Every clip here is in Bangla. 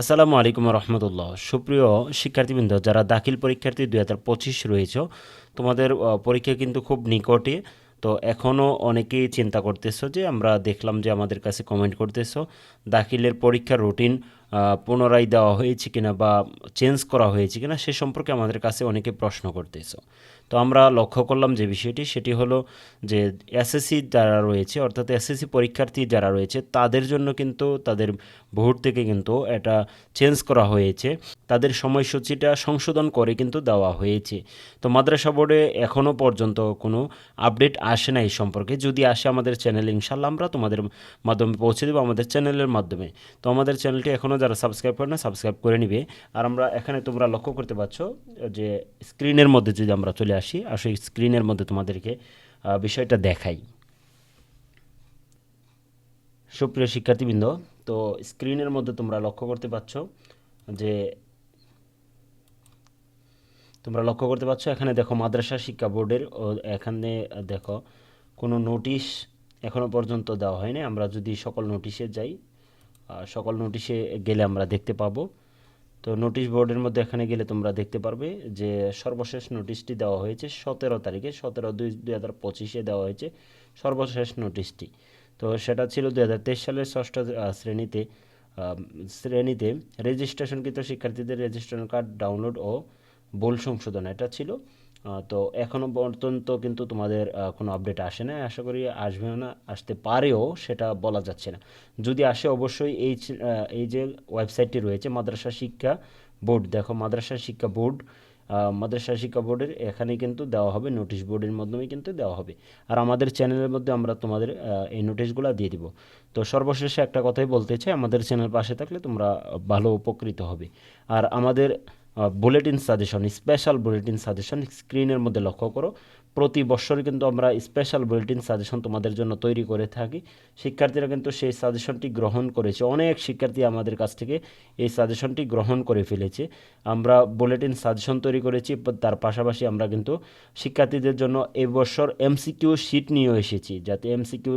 আসসালামু আলাইকুম রহমতুল্লাহ। সুপ্রিয় শিক্ষার্থীবৃন্দ, যারা দাখিল পরীক্ষার্থী দুই হাজার পঁচিশ রয়েছে, তোমাদের পরীক্ষা কিন্তু খুব নিকটে। তো এখনও অনেকেই চিন্তা করতেছো যে, আমরা দেখলাম যে আমাদের কাছে কমেন্ট করতেছো, দাখিলের পরীক্ষার রুটিন পুনরায় দেওয়া হয়েছে কিনা বা চেঞ্জ করা হয়েছে কিনা সে সম্পর্কে আমাদের কাছে অনেকে প্রশ্ন করতেছো। তো আমরা লক্ষ্য করলাম যে বিষয়টি, সেটি হলো যে এসএসসি যারা রয়েছে, অর্থাৎ এসএসসি পরীক্ষার্থী যারা রয়েছে, তাদের জন্য কিন্তু, তাদের ভোট থেকে কিন্তু এটা চেঞ্জ করা হয়েছে। তাদের সময়সূচিটা সংশোধন করে কিন্তু দেওয়া হয়েছে। তো মাদ্রাসা বোর্ডে এখনও পর্যন্ত কোনো আপডেট আসে না এই সম্পর্কে। যদি আসে আমাদের চ্যানেলে ইনশাল্লাহ আমরা তোমাদের মাধ্যমে পৌঁছে দেবো, আমাদের চ্যানেলের মাধ্যমে। তো আমাদের চ্যানেলটি এখনও যারা সাবস্ক্রাইব করে না সাবস্ক্রাইব করে নিবে। আর আমরা এখানে তোমরা লক্ষ্য করতে পারছ যে স্ক্রিনের মধ্যে যদি আমরা চলে আসি আসলে স্ক্রিনের মধ্যে তোমাদেরকে বিষয়টা দেখাই। সুপ্রিয় শিক্ষার্থীবৃন্দ, তো স্ক্রিনের মধ্যে তোমরা লক্ষ্য করতে পারছ যে, তোমরা লক্ষ্য করতে পারছ এখানে দেখো মাদ্রাসা শিক্ষা বোর্ডের এখানে দেখো কোনো নোটিশ এখনও পর্যন্ত দেওয়া হয়নি। আমরা যদি সকল নোটিশে যাই সকল নোটিশে গেলে আমরা দেখতে পাবো। তো নোটিশ বোর্ডের মধ্যে এখানে গেলে তোমরা দেখতে পারবে যে সর্বশেষ নোটিশটি দেওয়া হয়েছে সতেরো তারিখে, সতেরো দুই দুই হাজার পঁচিশে দেওয়া হয়েছে সর্বশেষ নোটিশটি তো সেটা ছিল দুই হাজার তেইশ সালের ষষ্ঠ শ্রেণীতে। শ্রেণীতে রেজিস্ট্রেশনকৃত শিক্ষার্থীদের রেজিস্ট্রেশন কার্ড ডাউনলোড ও ভুল সংশোধন, এটা ছিল। তো এখনও পর্যন্ত কিন্তু তোমাদের কোনো আপডেট আসে না আশা করি আসবে না, আসতে পারেও সেটা বলা যাচ্ছে না। যদি আসে অবশ্যই এই এই যে ওয়েবসাইটটি রয়েছে, মাদ্রাসা শিক্ষা বোর্ড। দেখো, মাদ্রাসা শিক্ষা বোর্ড মাদ্রাসা শিক্ষা বোর্ডের এখানে কিন্তু দেওয়া হবে নোটিশ বোর্ডের মাধ্যমে কিন্তু দেওয়া হবে। আর আমাদের চ্যানেলের মধ্যে আমরা তোমাদের এই নোটিশগুলো দিয়ে দিব। তো সর্বশেষে একটা কথাই বলতে চাই, আমাদের চ্যানেল পাশে থাকলে তোমরা ভালো উপকৃত হবে। আর আমাদের bulletin suggestion special bulletin suggestion স্ক্রিনের মধ্যে লক্ষ্য করো। প্রতি বছর কিন্তু আমরা স্পেশাল বুলেটিন সাজেশন তোমাদের জন্য তৈরি করে থাকি। শিক্ষার্থীরা কিন্তু সেই সাজেশনটি গ্রহণ করেছে। অনেক শিক্ষার্থী আমাদের কাছ থেকে এই সাজেশনটি গ্রহণ করে ফেলেছে। আমরা বুলেটিন সাজেশন তৈরি করেছি তার পাশাপাশি আমরা কিন্তু শিক্ষার্থীদের জন্য এবছর এমসিকিউ শিট নিয়ে এসেছি, যাতে এমসিকিউ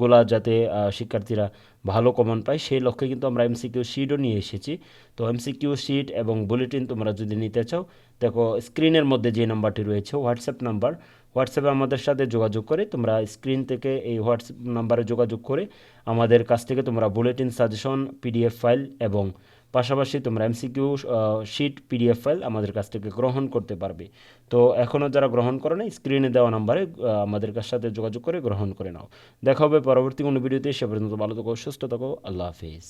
গুলা যাতে শিক্ষার্থীরা ভালো কমন পায়, সেই লক্ষ্যে কিন্তু আমরা এমসিকিউ শিটও নিয়ে এসেছি। তো এমসিকিউ শিট এবং বুলেটিন তোমরা যদি নিতে চাও দেখো স্ক্রিনের মধ্যে যে নাম্বারটি রয়েছে হোয়াটসঅ্যাপ নাম্বার হোয়াটসঅ্যাপে আমাদের সাথে যোগাযোগ করে তোমরা স্ক্রিন থেকে এই হোয়াটসঅ্যাপ নাম্বারে যোগাযোগ করে আমাদের কাছ থেকে তোমরা বুলেটিন সাজেশন পিডিএফ ফাইল এবং পাশাপাশি তোমরা এমসিকিউ শিট পিডিএফ ফাইল আমাদের কাছ থেকে গ্রহণ করতে পারবে। তো এখনও যারা গ্রহণ করে না স্ক্রিনে দেওয়া নাম্বারে আমাদের কাছ সাথে যোগাযোগ করে গ্রহণ করে নাও। দেখা হবে পরবর্তী কোনো ভিডিওতে সে পর্যন্ত ভালো থাকো, সুস্থ থাকো, আল্লাহ হাফিজ।